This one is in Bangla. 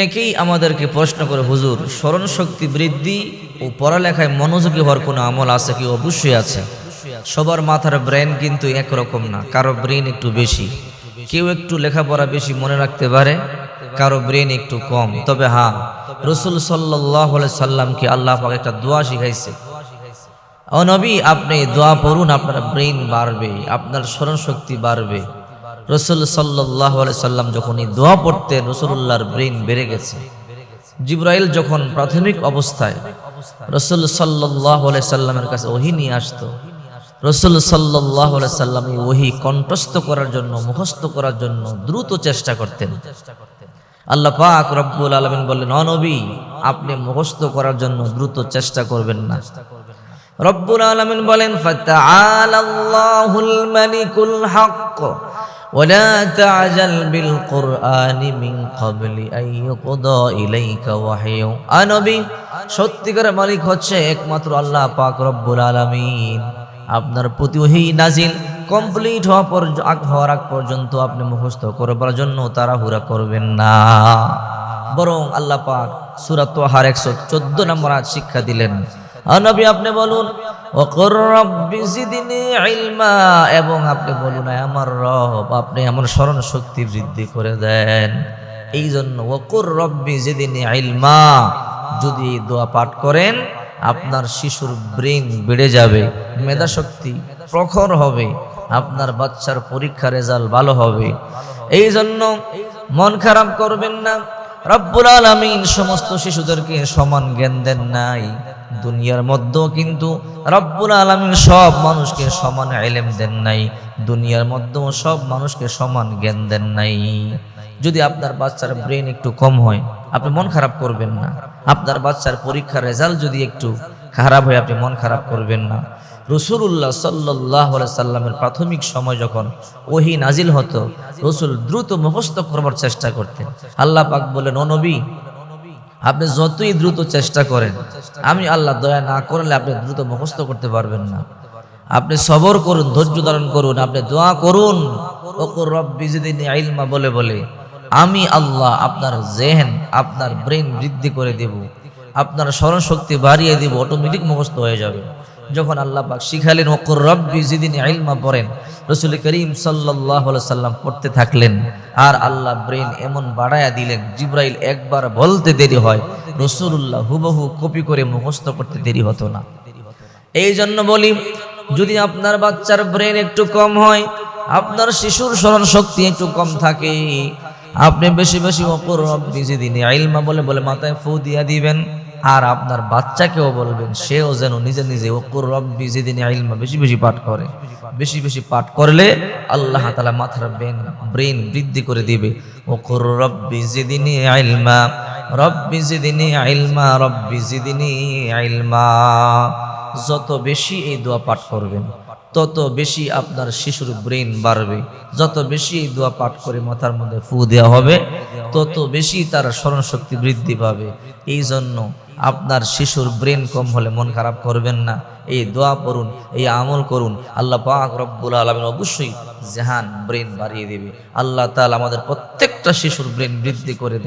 অনেকেই আমাদেরকে প্রশ্ন করে, হুজুর স্মরণ শক্তি বৃদ্ধি ও পড়ালেখায় মনোযোগী হওয়ার কোনো আমল আছে কি? অবশ্যই আছে। সবার মাথার ব্রেন কিন্তু একরকম না, কারও ব্রেন একটু বেশি। কেউ একটু লেখাপড়া বেশি মনে রাখতে পারে, কারও ব্রেন একটু কম। তবে হ্যাঁ রসুল সাল্লাহ সাল্লামকে আল্লাহ একটা দোয়া শিখাইছে। ও নবী, আপনি দোয়া পড়ুন, আপনার ব্রেন বাড়বে, আপনার স্মরণ শক্তি বাড়বে। রসুল সাল্লাহ সাল্লাম যখন এই দোয়া পড়তেন রসুল্লাহর ব্রেন বেড়ে গেছে। জিব্রাইল যখন প্রাথমিক অবস্থায় রসুল সাল্লাহ সাল্লামের কাছে ওহি নিয়ে আসতো, রসুল সাল্লাহ সাল্লাম এই ওহি কণ্ঠস্থ করার জন্য, মুখস্থ করার জন্য দ্রুত চেষ্টা করতেন। আল্লাহ পাক রব্বুল আলমিন বললেন অনবী আপনি মুখস্থ করার জন্য দ্রুত চেষ্টা করবেন না। রব্বুল আলমিন বলেন, ফাতাআলাল্লাহুল মালিকুল হক। ولا تعجل بالقرآن من قبل أن يقضى إليك وحيه আনবী সত্যিকার মালিক হচ্ছে একমাত্র আল্লাহ পাক রব্বুল আলামিন আপনার প্রতি ওহি নাজিল কমপ্লিট হওয়া পর্য আগ হওয়ার আগ পর্যন্ত আপনি মুখস্থ করবার জন্য তাড়াহুড়া করবেন না বরং আল্লাহ পাক সূরা তোহার একশো চোদ্দ নম্বর আজ শিক্ষা দিলেন নবী আপনি বলুন এবং আপনি বলুন আমার রব, আপনি আমার স্মরণ শক্তি বৃদ্ধি করে দেন। এই জন্য ওকর রব্বি জিদনি ইলমা যদি দোয়া পাঠ করেন, আপনার শিশুর ব্রেন বেড়ে যাবে, মেধা শক্তি প্রখর হবে, আপনার বাচ্চার পরীক্ষা রেজাল্ট ভালো হবে। এই জন্য মন খারাপ করবেন না। রব্বুল আলামিন সমস্ত শিশুদেরকে সমান জ্ঞান দেন নাই। দুনিয়ার মধ্যেও কিন্তু রব্বুল আলামিন সব মানুষকে সমান এলেম দেন নাই। দুনিয়ার মধ্যেও সব মানুষকে সমান জ্ঞান দেন নাই। যদি আপনার বাচ্চার ব্রেন একটু কম হয়, আপনি মন খারাপ করবেন না। আপনার বাচ্চার পরীক্ষার রেজাল্ট যদি একটু খারাপ হয়, আপনি মন খারাপ করবেন না। রসুল্লাহ সাল্লাহ সাল্লামের প্রাথমিক সময় যখন ওহি নাজিল হতো, রসুল দ্রুত মুখস্থ করবার চেষ্টা করতেন। আল্লাহ পাক বলেন ও নবী আপনি যতই দ্রুত চেষ্টা করেন, আমি আল্লাহ দয়া না করলে আপনি দ্রুত মুখস্থ করতে পারবেন না। আপনি সবর করুন, ধৈর্য ধারণ করুন, আপনি দোয়া করুন। ওকর আইলমা বলে বলে, আমি আল্লাহ আপনার জেহেন, আপনার ব্রেন বৃদ্ধি করে দেব। আপনার স্মরণ শক্তি বাড়িয়ে দেব অটোমেটিক মুখস্থ হয়ে যাবে। যখন আল্লাহ পাক শিখালেন ওকুর রব্বি যেদিন আইলমা পড়েন, রসুল করিম সাল্লাহ সাল্লাম পড়তে থাকলেন। আর আল্লাহ ব্রেন এমন বাড়ায়া দিলেন, জিব্রাইল একবার বলতে দেরি হয় রসুল্লাহ হুবহু কপি করে মুখস্থ করতে দেরি হতো না। এই জন্য বলি, যদি আপনার বাচ্চার ব্রেন একটু কম হয়, আপনার শিশুর স্মরণ শক্তি একটু কম থাকে, আপনি বেশি বেশি অপর রব্বি যেদিনে আইলমা বলে বলে মাথায় ফু দিয়া দিবেন। আর আপনার বাচ্চাকেও বলবেন, সেও যেন নিজে নিজে অকুর রব্বি যেদিন আইলমা বেশি বেশি পাঠ করে। বেশি বেশি পাঠ করলে আল্লাহ তালা মাথার ব্রেন ব্রেন বৃদ্ধি করে দিবে। অকুর রব্বি যেদিনই আইলমা রব্বি যেদিনই আইলমা রব্বি যেদিনই আইলমা যত বেশি এই দোয়া পাঠ করবেন। তত বেশি আপনার শিশুর ব্রেন বাড়বে। যত বেশি এই দোয়া পাঠ করে মাথার মধ্যে ফু দেওয়া হবে, তত বেশি তার স্মরণ শক্তি বৃদ্ধি পাবে। এই জন্য আপনার শিশুর ব্রেন কম হলে মন খারাপ করবেন না। এই দোয়া পড়ুন, এই আমল করুন। আল্লাহ পাক রব্বুল আলমিন অবশ্যই জাহান ব্রেন বাড়িয়ে দেবে। আল্লাহ তাআলা আমাদের প্রত্যেকটা শিশুর ব্রেন বৃদ্ধি করে দেন।